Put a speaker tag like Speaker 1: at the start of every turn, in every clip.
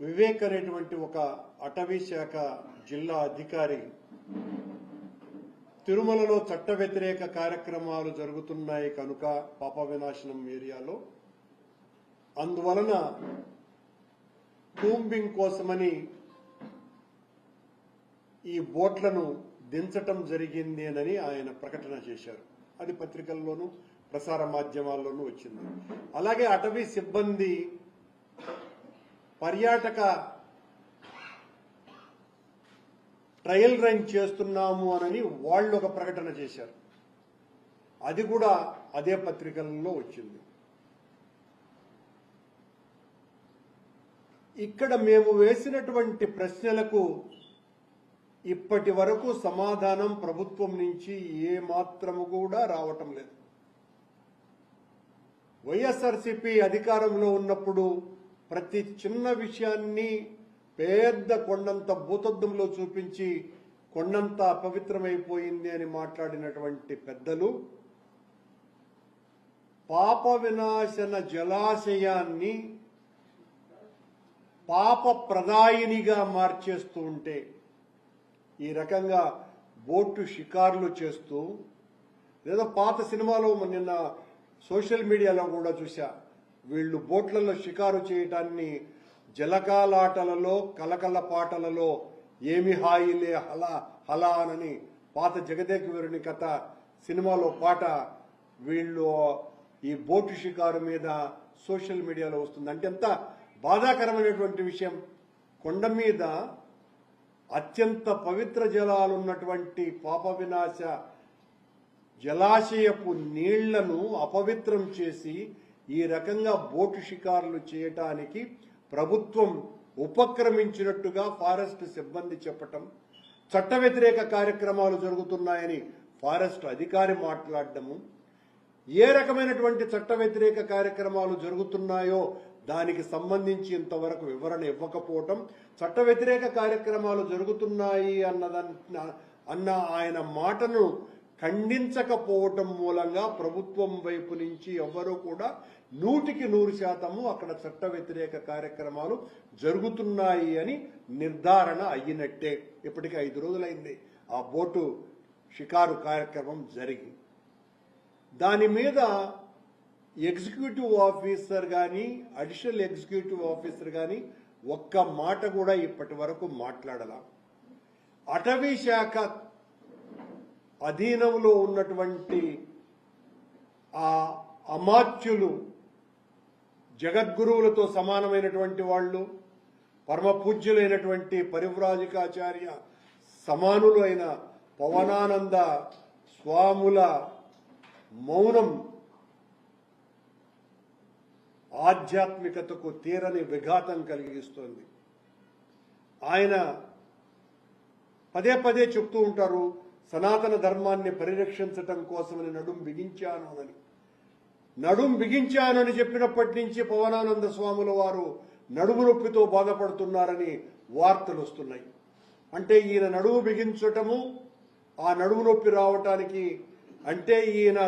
Speaker 1: వివేక్ అనేటువంటి ఒక అటవీ శాఖ జిల్లా అధికారి తిరుమలలో చట్ట వ్యతిరేక కార్యక్రమాలు జరుగుతున్నాయి కనుక పాప వినాశనం ఏరియాలో. అందువలన కూంబింగ్ కోసమని ఈ బోట్లను దించటం జరిగిందేనని ఆయన ప్రకటన చేశారు. అది పత్రికల్లోనూ ప్రసార మాధ్యమాల్లోనూ వచ్చింది. అలాగే అటవీ సిబ్బంది పర్యాటక ట్రయల్ రన్ చేస్తున్నాము అని వాళ్ళు ఒక ప్రకటన చేశారు. అది కూడా అదే పత్రికల్లో వచ్చింది. ఇక్కడ మేము వేసినటువంటి ప్రశ్నలకు ఇప్పటి వరకు సమాధానం ప్రభుత్వం నుంచి ఏమాత్రము కూడా రావటం లేదు. వైఎస్ఆర్సిపి అధికారంలో ఉన్నప్పుడు ప్రతి చిన్న విషయాన్ని పెద్ద కొండంత భూతద్దంలో చూపించి కొండంత అపవిత్రమైపోయింది అని మాట్లాడినటువంటి పెద్దలు పాప వినాశన జలాశయాన్ని పాప ప్రదాయినిగా మార్చేస్తూ ఉంటే ఈ రకంగా బోటు షికారులు చేస్తూ లేదా పాత సినిమాలో నిన్న సోషల్ మీడియాలో కూడా చూశా. వీళ్ళు బోట్లలో షికారు చేయటాన్ని జలకాలాటలలో కలకల పాటలలో ఏమి హాయిలే హలా హలా అనని పాత జగదేక వీరుని కథ సినిమాలో పాట వీళ్ళు ఈ బోటు షికారు మీద సోషల్ మీడియాలో వస్తుంది. అంటే ఎంత బాధాకరమైనటువంటి విషయం. కొండ మీద అత్యంత పవిత్ర జలాలున్నటువంటి పాప వినాశ జలాశయపు నీళ్ళను అపవిత్రం చేసి ఈ రకంగా బోటు షికారులు చేయటానికి ప్రభుత్వం ఉపక్రమించినట్టుగా ఫారెస్ట్ సిబ్బంది చెప్పటం చట్ట వ్యతిరేక కార్యక్రమాలు జరుగుతున్నాయని ఫారెస్ట్ అధికారి మాట్లాడటము ఏ రకమైనటువంటి చట్ట వ్యతిరేక కార్యక్రమాలు జరుగుతున్నాయో దానికి సంబంధించి ఇంతవరకు వివరణ ఇవ్వకపోవటం చట్ట వ్యతిరేక కార్యక్రమాలు జరుగుతున్నాయి అన్నదన్న అన్న ఆయన మాటను ఖండించకపోవటం మూలంగా ప్రభుత్వం వైపు నుంచి ఎవరు కూడా నూటికి నూరు శాతము అక్కడ చట్ట వ్యతిరేక కార్యక్రమాలు జరుగుతున్నాయి అని నిర్ధారణ అయినట్టే. ఇప్పటికి ఐదు రోజులైంది. ఆ బోటు షికారు కార్యక్రమం జరిగి. దాని మీద ఎగ్జిక్యూటివ్ ఆఫీసర్ కానీ అడిషనల్ ఎగ్జిక్యూటివ్ ఆఫీసర్ కానీ ఒక్క మాట కూడా ఇప్పటి వరకు మాట్లాడలా. అటవీ శాఖ అధీనంలో ఉన్నటువంటి ఆ అమాత్యులు జగద్గురువులతో సమానమైనటువంటి వాళ్ళు పరమ పూజ్యులైనటువంటి పరివ్రాజికాచార్య సమానులు అయిన పవనానంద స్వాముల మౌనం ఆధ్యాత్మికతకు తీరని విఘాతం కలిగిస్తోంది. ఆయన పదే పదే చెప్తూ ఉంటారు సనాతన ధర్మాన్ని పరిరక్షించటం కోసమని నడుం బిగించాను అని. నడుం బిగించానని చెప్పినప్పటి నుంచి పవనానంద స్వాముల వారు నడుము నొప్పితో బాధపడుతున్నారని వార్తలు వస్తున్నాయి. అంటే ఈయన నడుము బిగించటము ఆ నడుము నొప్పి రావటానికి అంటే ఈయన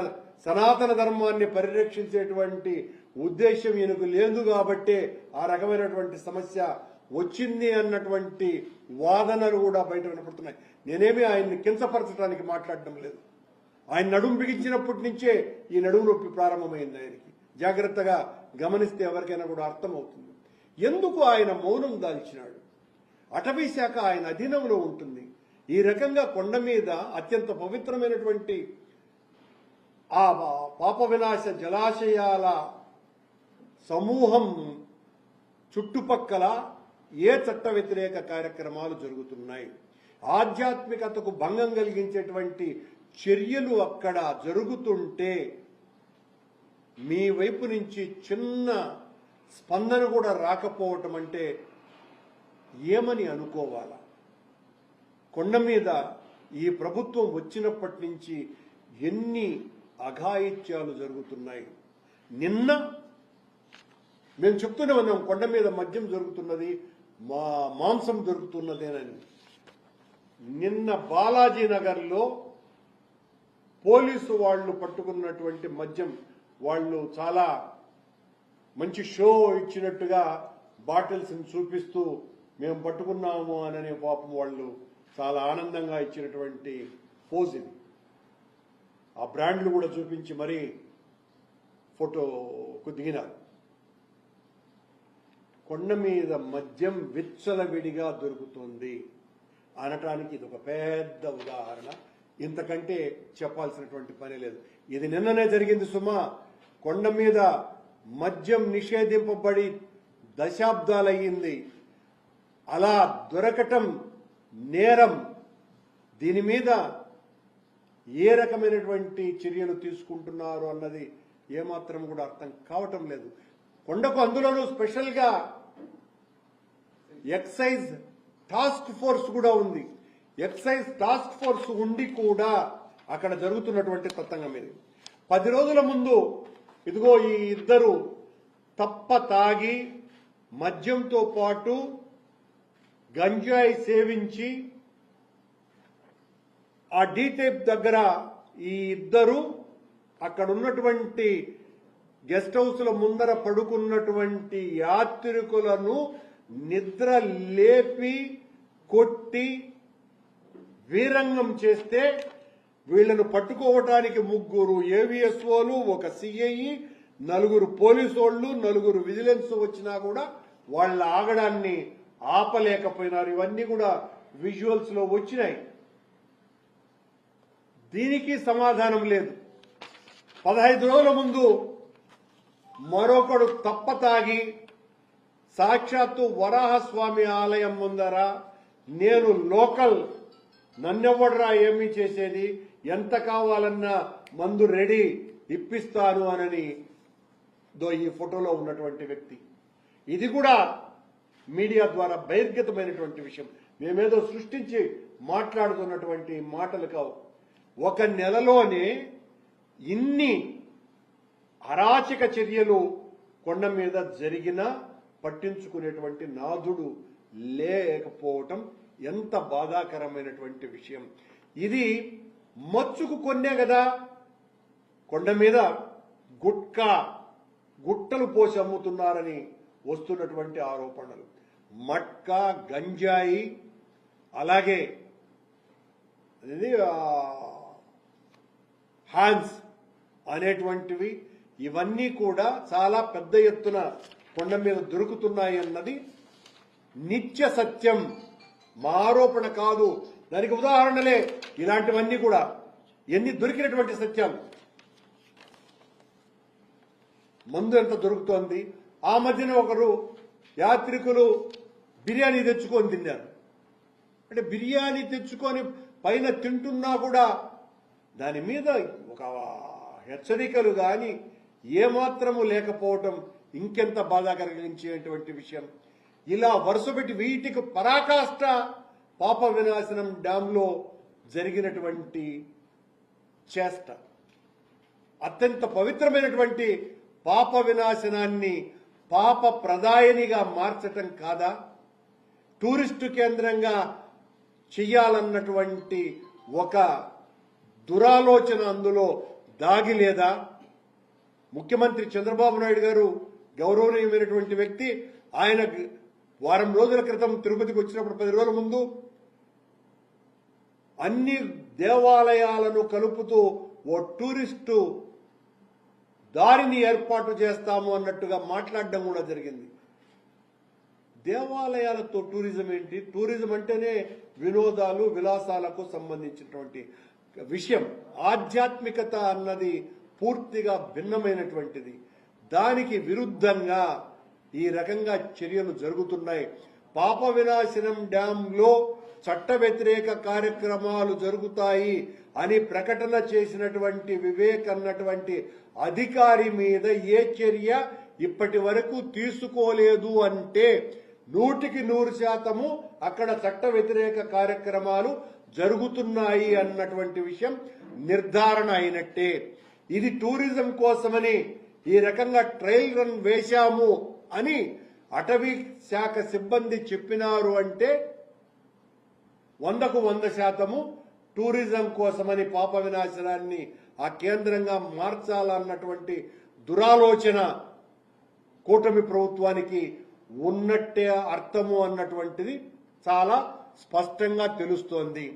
Speaker 1: సనాతన ధర్మాన్ని పరిరక్షించేటువంటి ఉద్దేశం ఈయనకు లేదు కాబట్టే ఆ రకమైనటువంటి సమస్య వచ్చింది అన్నటువంటి వాదనలు కూడా బయట వినపడుతున్నాయి. నేనేమి ఆయన్ని కించపరచడానికి మాట్లాడడం లేదు. ఆయన నడుము బిగించినప్పటి నుంచే ఈ నడుము నొప్పి ప్రారంభమైంది ఆయనకి. జాగ్రత్తగా గమనిస్తే ఎవరికైనా కూడా అర్థమవుతుంది. ఎందుకు ఆయన మౌనం దాల్చినాడు? అటవీ శాఖ ఆయన అధీనంలో ఉంటుంది. ఈ రకంగా కొండ మీద అత్యంత పవిత్రమైనటువంటి ఆ పాప వినాశ జలాశయాల సమూహం చుట్టుపక్కల ఏ చట్ట వ్యతిరేక కార్యక్రమాలు జరుగుతున్నాయి? ఆధ్యాత్మికతకు భంగం కలిగించేటువంటి చర్యలు అక్కడ జరుగుతుంటే మీ వైపు నుంచి చిన్న స్పందన కూడా రాకపోవటం అంటే ఏమని అనుకోవాలా? కొండ మీద ఈ ప్రభుత్వం వచ్చినప్పటి నుంచి ఎన్ని అఘాయిత్యాలు జరుగుతున్నాయి? నిన్న మేము చెప్తూనే ఉన్నాం కొండ మీద మద్యం జరుగుతున్నది మా మాంసం దొరుకుతున్నదేనని నిన్న బాలాజీ నగర్లో పోలీసు వాళ్ళు పట్టుకున్నటువంటి మద్యం వాళ్ళు చాలా మంచి షో ఇచ్చినట్టుగా బాటిల్స్ చూపిస్తూ మేము పట్టుకున్నాము అననే పాపం వాళ్ళు చాలా ఆనందంగా ఇచ్చినటువంటి పోజ్ ఇది. ఆ బ్రాండ్లు కూడా చూపించి మరీ ఫోటోకు దిగినారు. కొండ మీద మద్యం విచ్చలవిడిగా దొరుకుతుంది అనటానికి ఇది ఒక పెద్ద ఉదాహరణ. ఇంతకంటే చెప్పాల్సినటువంటి పని లేదు. ఇది నిన్ననే జరిగింది సుమా. కొండ మీద మద్యం నిషేధింపబడి దశాబ్దాలయ్యింది. అలా దొరకటం నేరం. దీని మీద ఏ రకమైనటువంటి చర్యలు తీసుకుంటున్నారు అన్నది ఏమాత్రం కూడా అర్థం కావటం లేదు. కొండకు అందులోనూ స్పెషల్గా ఎక్సైజ్ టాస్క్ ఫోర్స్ కూడా ఉంది. ఎక్సైజ్ టాస్క్ ఫోర్స్ ఉండి కూడా అక్కడ జరుగుతున్నటువంటి తతంగం ఇది. పది రోజుల ముందు ఇదిగో ఈ ఇద్దరు తప్ప తాగి మద్యంతో పాటు గంజాయి సేవించి ఆ డీటేప్ దగ్గర ఈ ఇద్దరు అక్కడ ఉన్నటువంటి గెస్ట్ హౌస్ల ముందర పడుకున్నటువంటి యాత్రికులను నిద్ర లేపి కొట్టి వీరంగం చేస్తే వీళ్ళను పట్టుకోవటానికి ముగ్గురు ఏవిఎస్ఓలు ఒక సిఐ నలుగురు పోలీసోళ్ళు నలుగురు విజిలెన్స్ వచ్చినా కూడా వాళ్ళ ఆగడాన్ని ఆపలేకపోయినారు. ఇవన్నీ కూడా విజువల్స్లో వచ్చినాయి. దీనికి సమాధానం లేదు. పదహైదు రోజుల ముందు మరొకడు తప్ప తాగి సాక్షాత్తు వరాహస్వామి ఆలయం ముందర నేను లోకల్ నన్నెవ్వడరా ఏమీ చేసేది? ఎంత కావాలన్నా మందు రెడీ ఇప్పిస్తాను అనని దో ఈ ఫోటోలో ఉన్నటువంటి వ్యక్తి. ఇది కూడా మీడియా ద్వారా బహిర్గతమైనటువంటి విషయం. మేమేదో సృష్టించి మాట్లాడుతున్నటువంటి మాటలు కావు. ఒక నెలలోనే ఇన్ని అరాచక చర్యలు కొండ మీద జరిగినా పట్టించుకునేటువంటి నాదుడు లేకపోవటం ఎంత బాధాకరమైనటువంటి విషయం. ఇది మచ్చుకు కొన్నే కదా కొండ మీద గుట్కా గుట్టలు పోసి అమ్ముతున్నారని వస్తున్నటువంటి ఆరోపణలు. మట్కా గంజాయి అలాగే ఇది హ్యాండ్స్ అనేటువంటివి ఇవన్నీ కూడా చాలా పెద్ద ఎత్తున కొండ మీద దొరుకుతున్నాయి అన్నది నిత్య సత్యం. మా ఆరోపణ కాదు. దానికి ఉదాహరణలే ఇలాంటివన్నీ కూడా. ఎన్ని దొరికినటువంటి సత్యాలు. మందు ఎంత దొరుకుతోంది. ఆ మధ్యన ఒకరు యాత్రికులు బిర్యానీ తెచ్చుకొని తిన్నారు. అంటే బిర్యానీ తెచ్చుకొని పైన తింటున్నా కూడా దాని మీద ఒక హెచ్చరికలు కానీ ఏమాత్రము లేకపోవటం ఇంకెంత బాధ కలిగించేటువంటి విషయం. ఇలా వరుసపెట్టి వీటికి పరాకాష్ట పాప వినాశనం డ్యాంలో జరిగినటువంటి చేష్ట. అత్యంత పవిత్రమైనటువంటి పాప వినాశనాన్ని పాప ప్రదాయనిగా మార్చటం కాదా? టూరిస్టు కేంద్రంగా చెయ్యాలన్నటువంటి ఒక దురాలోచన అందులో దాగి లేదా? ముఖ్యమంత్రి చంద్రబాబు నాయుడు గారు గౌరవనీయమైనటువంటి వ్యక్తి ఆయన వారం రోజుల క్రితం తిరుపతికి వచ్చినప్పుడు పది రోజుల ముందు అన్ని దేవాలయాలను కలుపుతూ ఓ టూరిస్టు దారిని ఏర్పాటు చేస్తాము అన్నట్టుగా మాట్లాడడం కూడా జరిగింది. దేవాలయాలతో టూరిజం ఏంటి? టూరిజం అంటేనే వినోదాలు విలాసాలకు సంబంధించినటువంటి విషయం. ఆధ్యాత్మికత అన్నది పూర్తిగా భిన్నమైనటువంటిది. దానికి విరుద్ధంగా ఈ రకంగా చర్యలు జరుగుతున్నాయి. పాప వినాశనం డ్యాంలో చట్ట వ్యతిరేక కార్యక్రమాలు జరుగుతాయి అని ప్రకటన చేసినటువంటి వివేక్ అన్నటువంటి అధికారి మీద ఏ చర్య ఇప్పటి వరకు తీసుకోలేదు అంటే నూటికి నూరు శాతము అక్కడ చట్ట వ్యతిరేక కార్యక్రమాలు జరుగుతున్నాయి అన్నటువంటి విషయం నిర్ధారణ అయినట్టే. ఇది టూరిజం కోసమని ఈ రకంగా ట్రయల్ రన్ వేశాము. అని అటవీ శాఖ సిబ్బంది చెప్పినారు అంటే వందకు వంద శాతము టూరిజం కోసమని పాప వినాశనాన్ని ఆ కేంద్రంగా మార్చాలన్నటువంటి దురాలోచన కూటమి ప్రభుత్వానికి ఉన్నట్టే అర్థము అన్నటువంటిది చాలా స్పష్టంగా తెలుస్తోంది.